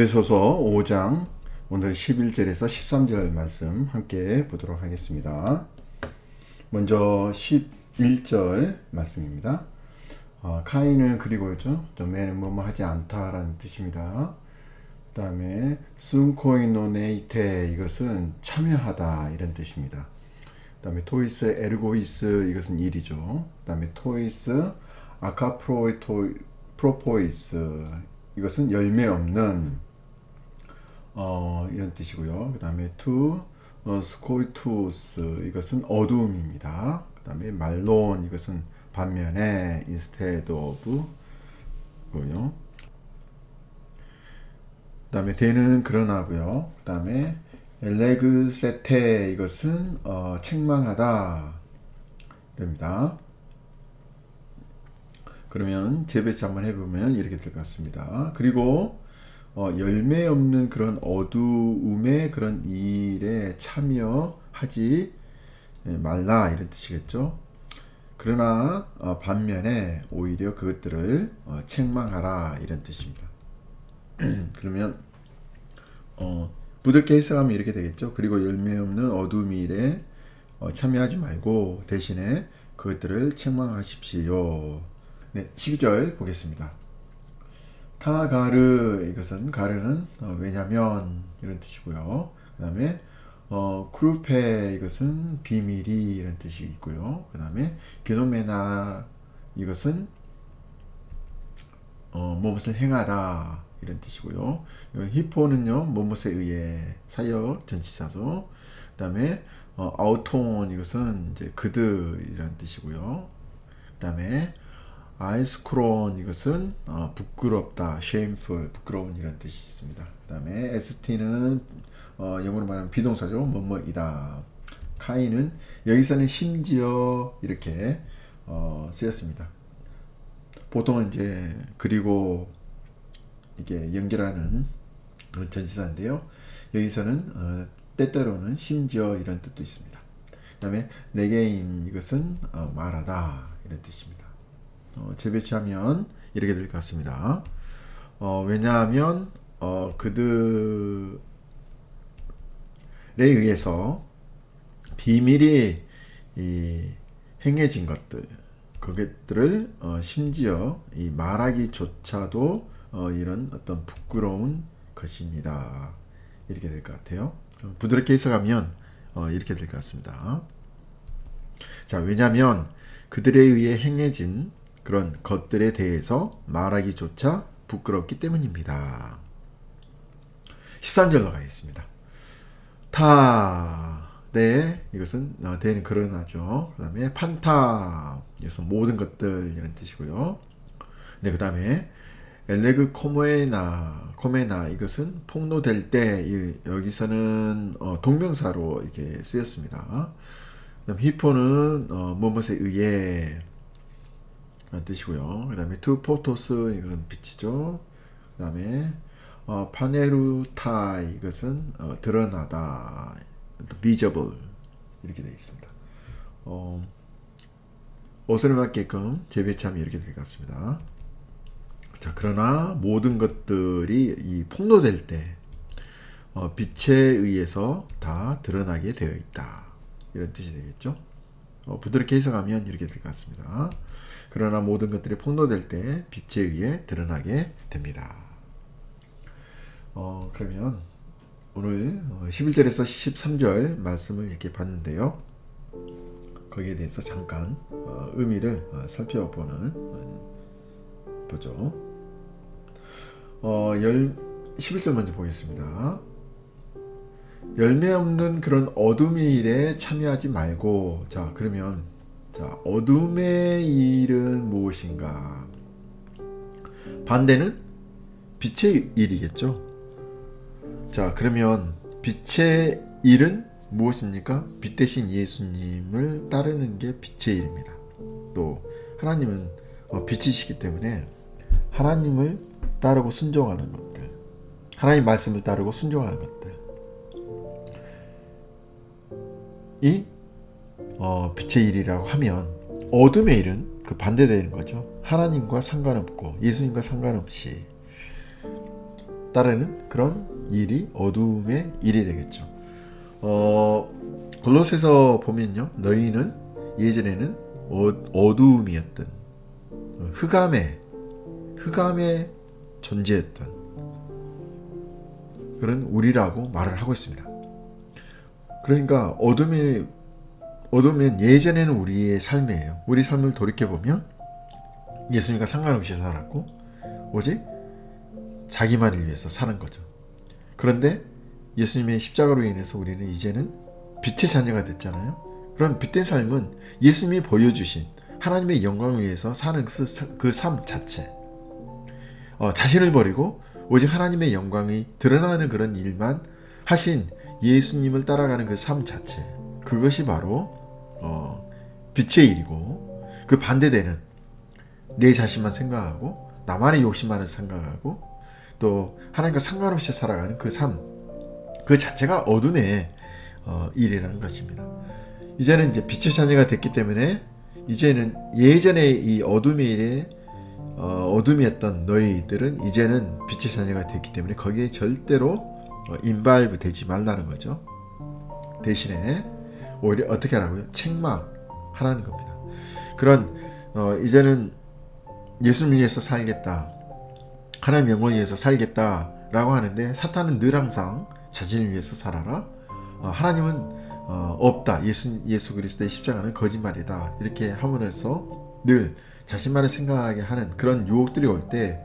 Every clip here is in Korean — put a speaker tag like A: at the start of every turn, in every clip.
A: 에베소서 5장 오늘 11절에서 13절 말씀 함께 보도록 하겠습니다. 먼저 11절 말씀입니다. 어, 카인은 그리고 있죠. 매는 뭐뭐 하지 않다라는 뜻입니다. 그 다음에 순코이노네이테 이것은 참여하다 이런 뜻입니다. 그 다음에 토이스 에르고이스 이것은 일이죠. 그 다음에 토이스 아카프로이토 프로포이스 이것은 열매 없는 어, 이런 뜻이고요. 그 다음에 투 어, 스코이투스 이것은 어두움입니다. 그 다음에 말론 이것은 반면에 instead of 고요. 그 다음에 대는 그러나고요. 그 다음에 엘레그세테 이것은 어, 책망하다 입니다. 그러면 재배치 한번 해보면 이렇게 될 것 같습니다. 그리고 어, 열매 없는 그런 어두움의 그런 일에 참여하지 말라 이런 뜻이겠죠. 그러나 어, 반면에 오히려 그것들을 어, 책망하라 이런 뜻입니다. 그러면 어, 부드럽게 해석하면 이렇게 되겠죠. 그리고 열매 없는 어두움 일에 어, 참여하지 말고 대신에 그것들을 책망하십시오. 네, 12절 보겠습니다. 타가르 이것은 가르는 어, 왜냐면 이런 뜻이고요. 그 다음에 어, 크루페 이것은 비밀이 이런 뜻이 있고요. 그 다음에 게노메나 이것은 어, 무엇을 행하다 이런 뜻이고요. 히포는요 무엇에 의해 사역 전치사죠. 그 다음에 어, 아우톤 이것은 이제 그드 이런 뜻이고요. 그 다음에 아이스크론 이것은 어, 부끄럽다, shameful, 부끄러운 이런 뜻이 있습니다. 그 다음에 st는 어, 영어로 말하면 비동사죠. 뭐뭐이다. 카이는 여기서는 심지어 이렇게 어, 쓰였습니다. 보통은 이제 그리고 이게 연결하는 전치사인데요. 여기서는 어, 때때로는 심지어 이런 뜻도 있습니다. 그 다음에 내게인 이것은 어, 말하다 이런 뜻입니다. 어, 재배치하면 이렇게 될 것 같습니다. 어, 왜냐하면 어, 그들에 의해서 비밀이 이, 행해진 것들 그것들을 어, 심지어 이 말하기조차도 어, 이런 어떤 부끄러운 것입니다. 이렇게 될 것 같아요. 어, 부드럽게 해석하면 어, 이렇게 될 것 같습니다. 자, 왜냐하면 그들에 의해 행해진 그런 것들에 대해서 말하기조차 부끄럽기 때문입니다. 13절로 가겠습니다. 타, 네, 이것은 어, 대는 그러나죠. 그 다음에 판타, 이것은 모든 것들 이런 뜻이고요. 네, 그 다음에 엘레그 코메나, 코메나 이것은 폭로될 때 여기서는 어, 동명사로 이렇게 쓰였습니다. 그다음 히포는 어, 무엇에 의해 라는 뜻이고요. 그 다음에 투 포토스 이건 빛이죠. 그 다음에 어, 파네루타 이것은 어, 드러나다, visible 이렇게 되어 있습니다. 어, 옷을 맞게끔 재배참이 이렇게 될것 같습니다. 자, 그러나 모든 것들이 이 폭로될 때 어, 빛에 의해서 다 드러나게 되어 있다. 이런 뜻이 되겠죠. 어, 부드럽게 해석하면 이렇게 될 것 같습니다. 그러나 모든 것들이 폭로될 때 빛에 의해 드러나게 됩니다. 어, 그러면 오늘 11절에서 어, 13절 말씀을 이렇게 봤는데요. 거기에 대해서 잠깐 어, 의미를 어, 살펴보는 어, 보죠. 어, 11절 먼저 보겠습니다. 열매 없는 그런 어둠의 일에 참여하지 말고 자 그러면 자, 어둠의 일은 무엇인가? 반대는 빛의 일이겠죠. 자, 그러면 빛의 일은 무엇입니까? 빛 대신 예수님을 따르는 게 빛의 일입니다. 또 하나님은 어, 빛이시기 때문에 하나님을 따르고 순종하는 것들, 하나님 말씀을 따르고 순종하는 것들, 이 어, 빛의 일이라고 하면 어둠의 일은 그 반대되는 거죠. 하나님과 상관없고 예수님과 상관없이 따르는 그런 일이 어둠의 일이 되겠죠. 어, 골로새서 보면요. 너희는 예전에는 어, 어두움이었던 흑암의 흑암의 존재였던 그런 우리라고 말을 하고 있습니다. 그러니까 어둠이 어둠은 예전에는 우리의 삶이에요. 우리 삶을 돌이켜 보면 예수님과 상관없이 살았고 오직 자기만을 위해서 사는 거죠. 그런데 예수님의 십자가로 인해서 우리는 이제는 빛의 자녀가 됐잖아요. 그럼 빛된 삶은 예수님이 보여주신 하나님의 영광을 위해서 사는 그 삶 자체. 어, 자신을 버리고 오직 하나님의 영광이 드러나는 그런 일만 하신 예수님을 따라가는 그 삶 자체. 그것이 바로 어, 빛의 일이고 그 반대되는 내 자신만 생각하고 나만의 욕심만을 생각하고 또 하나님과 상관없이 살아가는 그 삶, 그 자체가 어둠의 어, 일이라는 것입니다. 이제는 이제 빛의 자녀가 됐기 때문에 이제는 예전에 이 어둠의 일에 어, 어둠이었던 너희들은 이제는 빛의 자녀가 됐기 때문에 거기에 절대로 어, 인발브 되지 말라는 거죠. 대신에 오히려 어떻게 하라고요? 책망하라는 겁니다. 그런 어, 이제는 예수님 위해서 살겠다. 하나님 영광을 위해서 살겠다라고 하는데 사탄은 늘 항상 자신을 위해서 살아라. 어, 하나님은 어, 없다. 예수 예수 그리스도의 십자가는 거짓말이다. 이렇게 함으로써 늘 자신만을 생각하게 하는 그런 유혹들이 올 때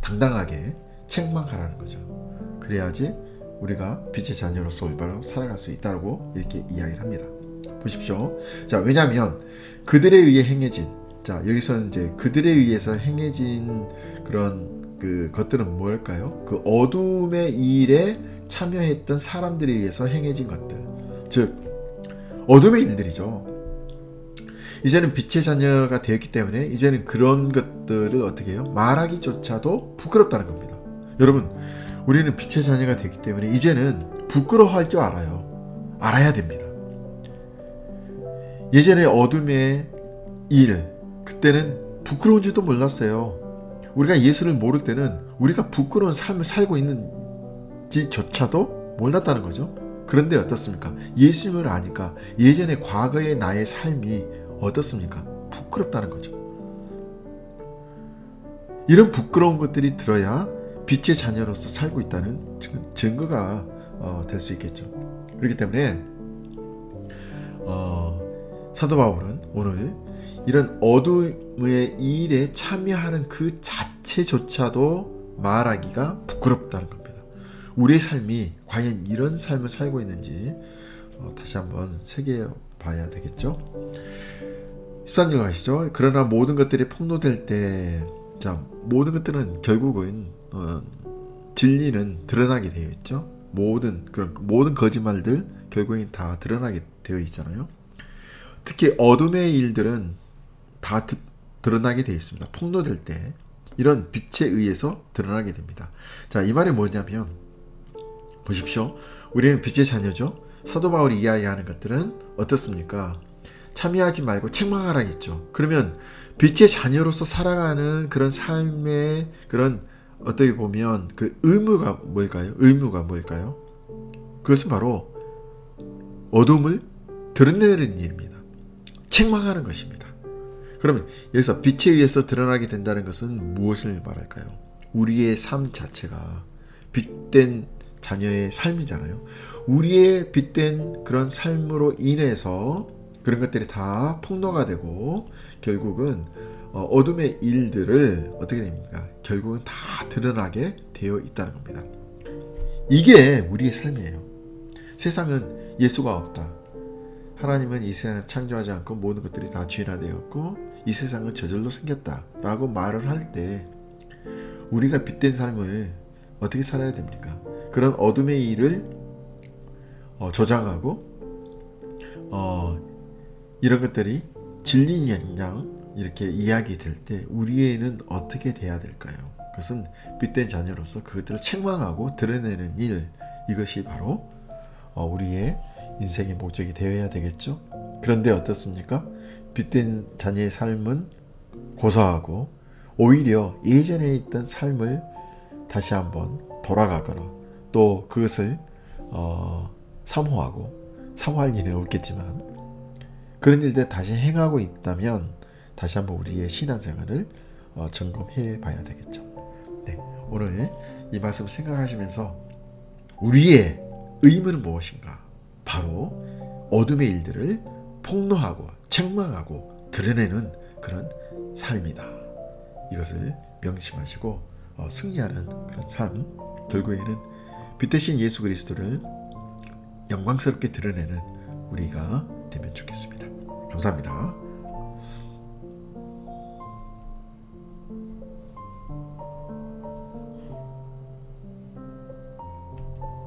A: 당당하게 책망하라는 거죠. 그래야지 우리가 빛의 자녀로서 올바로 살아갈 수 있다고 이렇게 이야기를 합니다. 보십시오. 자, 왜냐하면 그들에 의해 행해진 자 여기서는 이제 그들에 의해서 행해진 그런 그 것들은 뭘까요? 그 어둠의 일에 참여했던 사람들에 의해서 행해진 것들, 즉 어둠의 일들이죠. 이제는 빛의 자녀가 되었기 때문에 이제는 그런 것들을 어떻게 해요? 말하기조차도 부끄럽다는 겁니다. 여러분, 우리는 빛의 자녀가 되기 때문에 이제는 부끄러워할 줄 알아요. 알아야 됩니다. 예전에 어둠의 일, 그때는 부끄러운지도 몰랐어요. 우리가 예수를 모를 때는 우리가 부끄러운 삶을 살고 있는지조차도 몰랐다는 거죠. 그런데 어떻습니까? 예수님을 아니까 예전에 과거의 나의 삶이 어떻습니까? 부끄럽다는 거죠. 이런 부끄러운 것들이 들어야 빛의 자녀로서 살고 있다는 증거가 어, 될 수 있겠죠. 그렇기 때문에 어, 사도 바울은 오늘 이런 어둠의 일에 참여하는 그 자체조차도 말하기가 부끄럽다는 겁니다. 우리의 삶이 과연 이런 삶을 살고 있는지 어, 다시 한번 새겨 봐야 되겠죠. 13절 가시죠. 그러나 모든 것들이 폭로될 때, 자, 모든 것들은 결국은 어, 진리는 드러나게 되어 있죠. 모든 그런 모든 거짓말들 결국엔 다 드러나게 되어 있잖아요. 특히 어둠의 일들은 다 드, 드러나게 되어 있습니다. 폭로될 때 이런 빛에 의해서 드러나게 됩니다. 자, 이 말이 뭐냐면 보십시오. 우리는 빛의 자녀죠. 사도 바울이 이야기하는 것들은 어떻습니까? 참여하지 말고 책망하라 했죠. 그러면 빛의 자녀로서 살아가는 그런 삶의 그런 어떻게 보면 그 의무가 뭘까요? 의무가 뭘까요? 그것은 바로 어둠을 드러내는 일입니다. 책망하는 것입니다. 그러면 여기서 빛에 의해서 드러나게 된다는 것은 무엇을 말할까요? 우리의 삶 자체가 빛된 자녀의 삶이잖아요. 우리의 빛된 그런 삶으로 인해서 그런 것들이 다 폭로가 되고 결국은 어, 어둠의 일들을 어떻게 됩니까? 결국은 다 드러나게 되어 있다는 겁니다. 이게 우리의 삶이에요. 세상은 예수가 없다. 하나님은 이 세상을 창조하지 않고 모든 것들이 다 진화되었고 이 세상은 저절로 생겼다라고 말을 할 때 우리가 빛된 삶을 어떻게 살아야 됩니까? 그런 어둠의 일을 어, 조장하고 어, 이런 것들이 진리냐 이렇게 이야기될 때 우리에는 어떻게 돼야 될까요? 그것은 빛된 자녀로서 그것들을 책망하고 드러내는 일 이것이 바로 어, 우리의 인생의 목적이 되어야 되겠죠. 그런데 어떻습니까? 빛된 자녀의 삶은 고사하고 오히려 예전에 있던 삶을 다시 한번 돌아가거나 또 그것을 어, 사모하고 사모할 일은 없겠지만 그런 일들 다시 행하고 있다면 다시 한번 우리의 신앙생활을 어, 점검해 봐야 되겠죠. 네, 오늘 이 말씀 생각하시면서 우리의 의무는 무엇인가? 바로 어둠의 일들을 폭로하고 책망하고 드러내는 그런 삶이다. 이것을 명심하시고 어, 승리하는 그런 삶, 결국에는 빛 대신 예수 그리스도를 영광스럽게 드러내는 우리가 되면 좋겠습니다. 감사합니다.